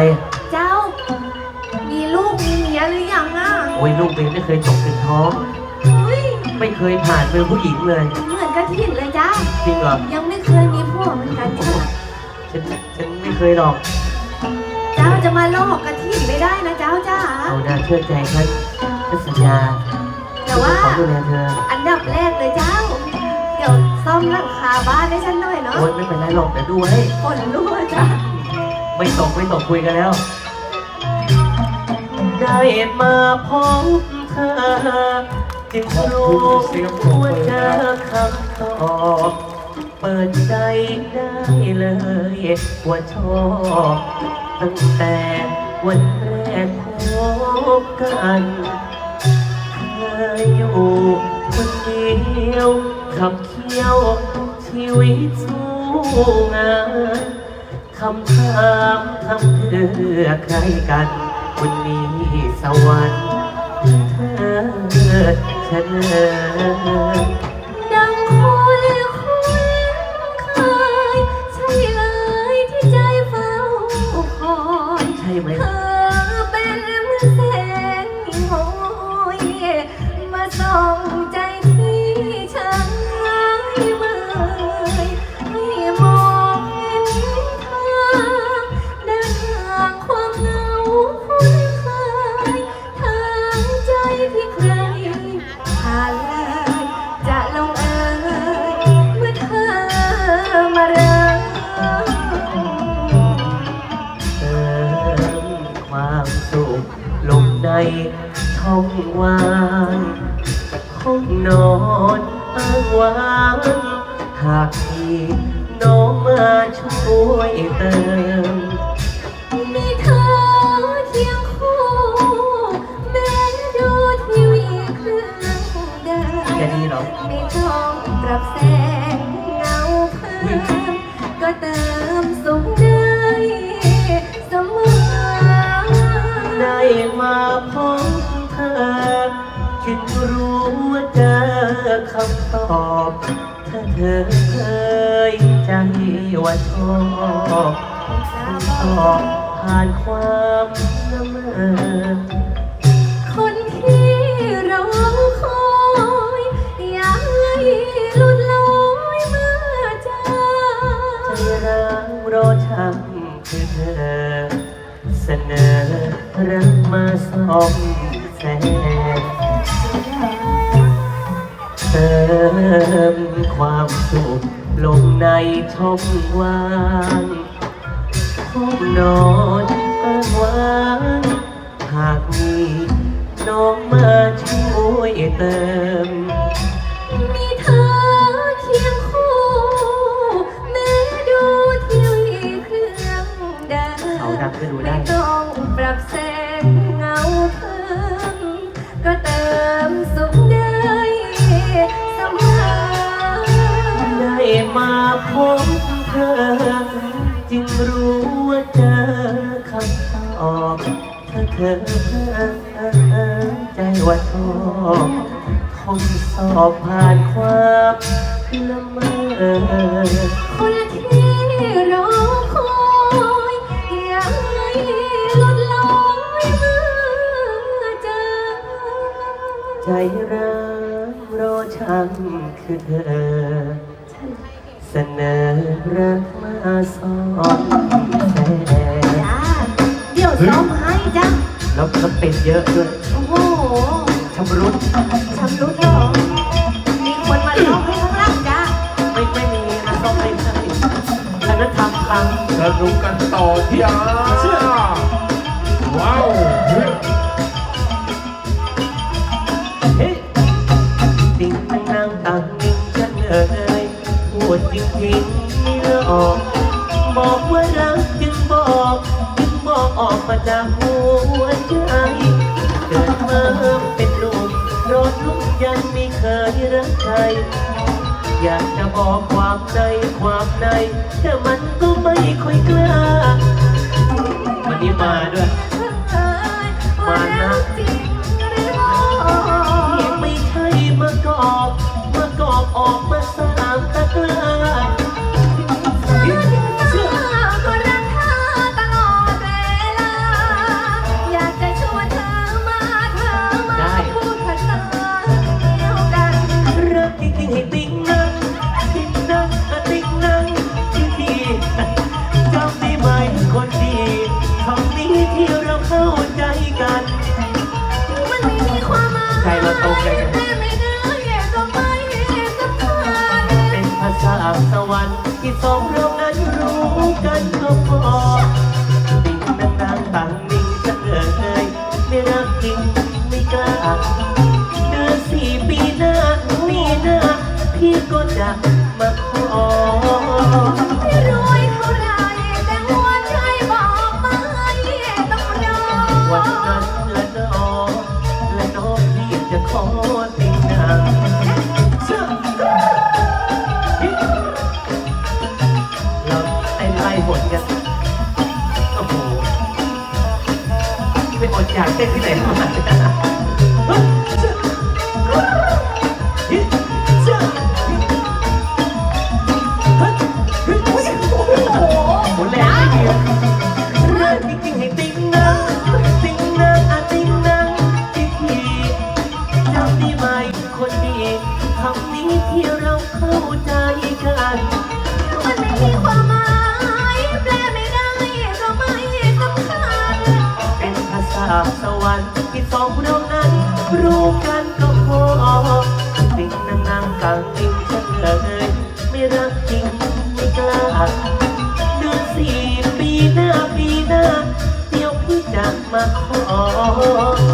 ใจเจ้า มีลูกมีเมียหรือยังอะโอ้ยลูกเองไม่เคยตกถึงท้องเฮ้ยไม่เคยผ่านมือผู้หญิงเลย เหมือนกระถิ่นเลยจ้าจริงเหรอ ยังไม่เคยมีผัวเหมือนกันจ้าฉันฉันไม่เคยหรอก เจ้าจะมาลอกกระถิ่นไม่ได้นะเจ้าจ้าเอานาเชื่อใจฉันฉันสัญญาแต่ว่า ขอดูแลเธอ อันดับแรกเลยเจ้า เดี๋ยวซ่อมหลังคาบ้านให้ฉันหน่อยเนาะโอ้ยไม่เป็นไรหรอกแต่ดูให้ฝนรั่วจ้า ไม่ตกไม่ตกคุยกันแล้ว ได้มาพบเธอจึงรู้ว่าเจอคำตอบเปิดใจได้เลยว่าชอบตั้งแต่วันแรกพบกันเคยอยู่คนเดียวขับเคี้ยวชีวิตสู้งาน คำถามทำเพื่อใครกันวันนี้สวรรค์เธอเฉลยดั ลงในช่องว่างห้องนอนอ้างว้างหากมีน้องมาช่วยเติม มาพบเธอจึงรู้ว่าเจอคำตอบถ้าเธอเคยใจว่าชอบตอบผ่านความละเมอคนที่เราคอยอยากให้หลุดลอยเมื่อเจอใจร้างรอช้ำคือเธอเสนอ รักมาซ่อมแซมเติมความสุขลงในช่องว่างพบนอนอ้างว้างหากมีน้องมาช่วยเติม ดิมเขาดังก็ดูได้ ไม่ต้องปรับแสงเงาเพิ่มก็เติมสุขได้เสมอได้มาพบเธอ จึงรู้ว่าเจอคำตอบถ้าเธอใจว่าชอบคงสอบผ่านความละเมอ คนที่รอำคือเธอ เสนอรักมาซ่อนแสจ้าเดี๋ยวซ้อมให้จ้าแล้วก็เป็นเยอะด้วยโอ้โหชำรุดชำรุดเหรอมีคนมาซ้อมให้ข้างล่างจ้าไม่ไม่มีนะต้องไม่ใช่ฉันนั้นทำพังสนุกกันต่อที่อาว้าว เอ่ยพูดจริงจริงไม่หลอก บอกว่ารักจึงบอกจึงบอกออกมาจากหัวใจเกิดมาเป็นหนุ่มรอดลุกยันไม่เคยรักใครอยากจะบอกความในความใน แต่มันก็ไม่ค่อยกล้าวันนี้มาด้วยเอ้ว่ารัก เดือนสี่ปีหน้าปีหน้าพี่ก็จะมาขอรวยเท่าไรแต่หัวใจบอกไม่ต้องรอวันนั้นละน้องละน้องพี่จะขอติงนางเราเต้ไล่บทกันโอ้โหไปอดอยากเต้นที่ไหนมา เฮ้ยเชื่อเฮ้ยเชื่อเฮ้ยเฮ้ยโอ้โหหมดแรงไม่ดีเรื่องจริงๆให้ติ๊งนังติ๊งนังอะติ๊งนังอีกทีจำได้ไหมคนดีคำนี้ที่เราเข้าใจกันมันไม่มีความหมายแปลไม่ได้ก็ไม่ส รู้กันก็พอติ่งนางนางกลางจริงฉันเลยไม่รักจริงไม่กล้าเดือนสี่ปีหน้าปีหน้าเดี๋ยวพี่จะมาขอ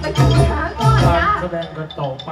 ไปกินช้าก่อนนะแสดงกันต่อไป